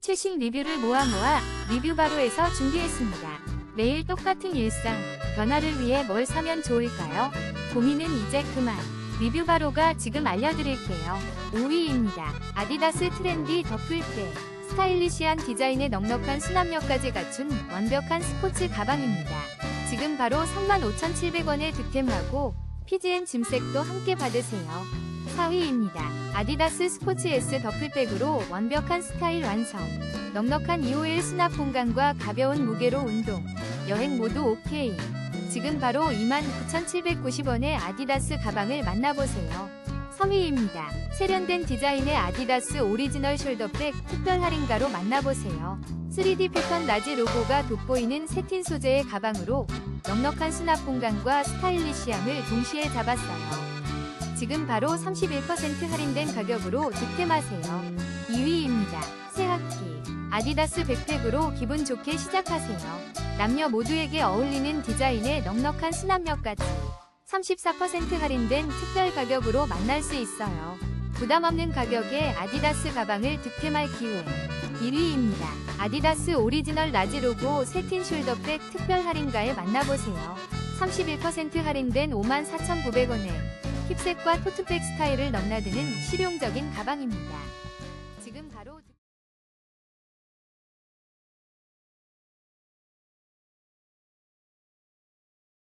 최신 리뷰를 모아 모아 리뷰바로에서 준비했습니다. 매일 똑같은 일상, 변화를 위해 뭘 사면 좋을까요? 고민은 이제 그만. 리뷰바로가 지금 알려드릴게요. 5위입니다. 아디다스 트렌디 더플백. 스타일리시한 디자인에 넉넉한 수납력까지 갖춘 완벽한 스포츠 가방입니다. 지금 바로 35,700원에 득템하고 PGN 짐색도 함께 받으세요. 4위입니다. 아디다스 스포츠 S 더플백으로 완벽한 스타일 완성. 넉넉한 251 수납 공간과 가벼운 무게로 운동, 여행 모두 오케이. 지금 바로 29,790원의 아디다스 가방을 만나보세요. 3위입니다. 세련된 디자인의 아디다스 오리지널 숄더백 특별 할인가로 만나보세요. 3D 패턴 라지 로고가 돋보이는 세틴 소재의 가방으로 넉넉한 수납 공간과 스타일리시함을 동시에 잡았어요. 지금 바로 31% 할인된 가격으로 득템하세요. 2위입니다. 새학기 아디다스 백팩으로 기분 좋게 시작하세요. 남녀 모두에게 어울리는 디자인의 넉넉한 수납력까지 34% 할인된 특별 가격으로 만날 수 있어요. 부담 없는 가격에 아디다스 가방을 득템할 기회. 1위입니다. 아디다스 오리지널 라지 로고 세틴 숄더백 특별 할인가에 만나보세요. 31% 할인된 54,900원에 힙색과 토트백 스타일을 넘나드는 실용적인 가방입니다. 지금 바로